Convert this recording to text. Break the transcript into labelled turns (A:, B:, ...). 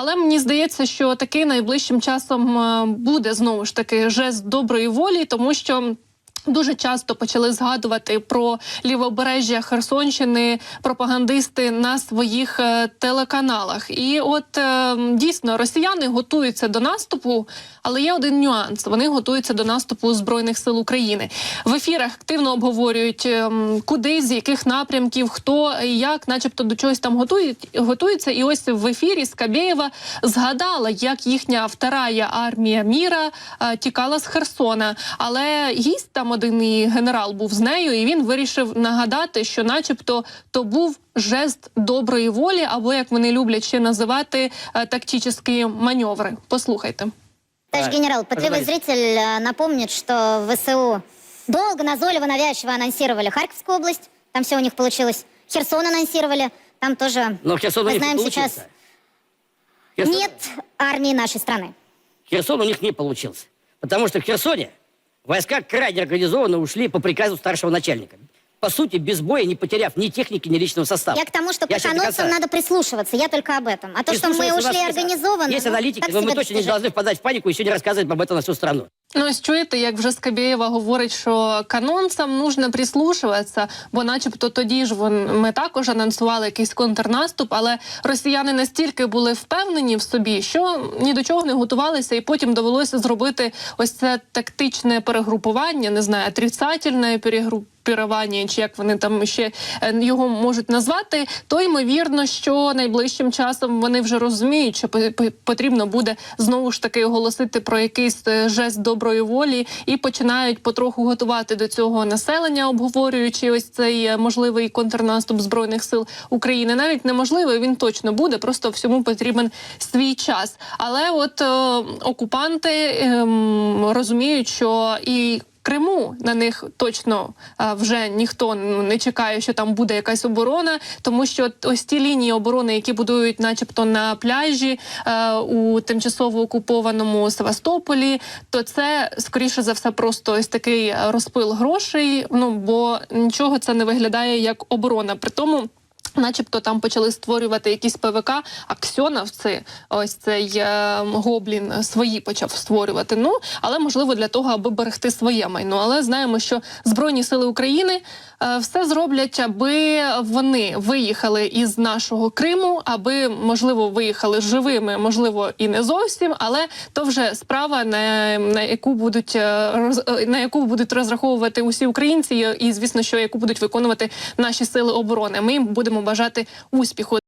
A: Але мені здається, що такий найближчим часом е, буде знову ж таки жест доброї волі, тому що. Дуже часто почали згадувати про лівобережжя Херсонщини пропагандисти на своїх е, телеканалах. І от е, дійсно росіяни готуються до наступу, але є один нюанс: вони готуються до наступу збройних сил України. В ефірах активно обговорюють ем, куди, з яких напрямків, хто і як, начебто до чогось там готують, готуються. І ось в ефірі Скабєєва згадала, як їхня вторая армія міра е, тікала з Херсона. Але гість там один і генерал був з нею, і він вирішив нагадати, що, начебто, то був жест доброї волі, або як вони люблять ще називати е, тактичні маневри. Послухайте.
B: Товарищ
C: Да,
B: генерал, пытливый
C: говорите.
B: зритель э, напомнит, что ВСУ долго, назойливо, навязчиво анонсировали Харьковскую область, там все у них получилось. Херсон анонсировали, там тоже,
C: Но Херсон у
B: мы
C: них не
B: знаем
C: получился.
B: сейчас,
C: Херсон,
B: нет армии нашей страны.
C: Херсон у них не получился. Потому что в Херсоне войска крайне организованно ушли по приказу старшего начальника. По сути, без боя, не потеряв ни техники, ни личного состава.
B: Я к тому, что
C: Я
B: к
C: щас до
B: анонсам
C: конца.
B: надо прислушиваться, я только об этом. А то, что мы
C: Прислушиваться у
B: ушли
C: нас есть-
B: организованно...
C: Есть
B: ну,
C: аналитики,
B: так
C: но мы
B: себе
C: точно не
B: достижение.
C: должны впадать в панику и еще не рассказывать об этом на всю страну.
A: Ну, ось чуєте, як вже Скабєєва говорить, що канонцям нужно прислушуватися, бо, начебто, тоді ж вон ми також анонсували якийсь контрнаступ, але росіяни настільки були впевнені в собі, що ні до чого не готувалися, і потім довелося зробити ось це тактичне перегрупування, не знаю, отрицательне перегрупування, чи як вони там ще е, його можуть назвати, то ймовірно, що найближчим часом вони вже розуміють, що по- по- потрібно буде знову ж таки оголосити про якийсь е, жест доброї волі і починають потроху готувати до цього населення, обговорюючи ось цей е, можливий контрнаступ збройних сил України. Навіть неможливий він точно буде, просто всьому потрібен свій час. Але от окупанти ем, розуміють, що і Криму на них точно а, вже ніхто ну, не чекає, що там буде якась оборона, тому що ось ті лінії оборони, які будують, начебто, на пляжі е, у тимчасово окупованому Севастополі, то це скоріше за все просто ось такий розпил грошей. Ну бо нічого це не виглядає як оборона. При тому. Начебто там почали створювати якісь ПВК, аксьоновці, ось цей е, гоблін свої почав створювати. Ну але можливо для того, аби берегти своє майно. Але знаємо, що збройні сили України е, все зроблять, аби вони виїхали із нашого Криму, аби можливо виїхали живими, можливо, і не зовсім. Але то вже справа, на, на яку будуть е, е, на яку будуть розраховувати усі українці, і звісно, що яку будуть виконувати наші сили оборони. Ми їм будемо бажати успіху.